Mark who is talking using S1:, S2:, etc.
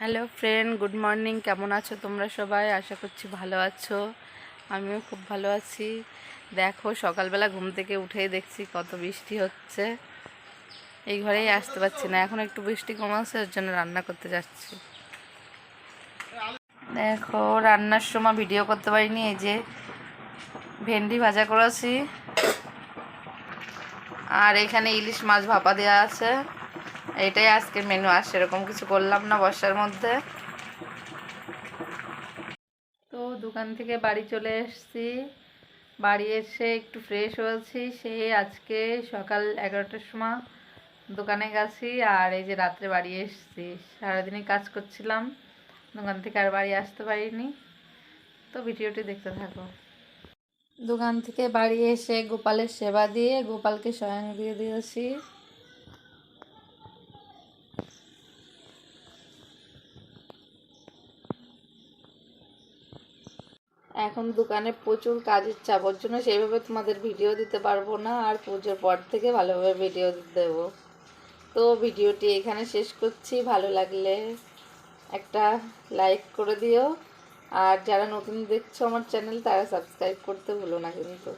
S1: Hello friend, good morning. কেমন আছো তোমরা সবাই? আশা করছি ভালো আছো। আমিও খুব ভালো আছি। দেখো, সকালবেলা ঘুম থেকে উঠেই দেখছি কত বৃষ্টি হচ্ছে। এই ঘরেই আসতে পারছি না। এখন একটু বৃষ্টি কমাচ্ছে, ওর জন্য রান্না করতে যাচ্ছি। দেখো, রান্নার সময় ভিডিও করতে পারিনি। এই যে ভেন্ডি ভাজা করেছি। আর এখানে ইলিশ মাছ ভাপা দেওয়া আছে। এটাই আজকের মেনু আর সেরকম কিছু করলাম না বর্ষার মধ্যে। তো দোকান থেকে বাড়ি চলে এসেছি। বাড়ি এসে একটু ফ্রেশ হয়েছি। সে আজকে সকাল এগারোটার সময় দোকানে গেছি, আর এই যে রাত্রে বাড়ি এসেছি। সারাদিনই কাজ করছিলাম, দোকান থেকে আর বাড়ি আসতে পারিনি। তো ভিডিওটি দেখতে থাকো। দোকান থেকে বাড়ি এসে গোপালের সেবা দিয়ে গোপালকে স্বয়ং দিয়ে দিয়েছি। এখন দোকানে প্রচুর কাজের চাপ, ওর জন্য সেইভাবে তোমাদের ভিডিও দিতে পারব না, আর পুজোর পর থেকে ভালোভাবে ভিডিও দেব। তো ভিডিওটি এখানে শেষ করছি, ভালো লাগলে একটা লাইক করে দিও। আর যারা নতুন দেখছ আমার চ্যানেল তারা সাবস্ক্রাইব করতে ভুলো না কিন্তু।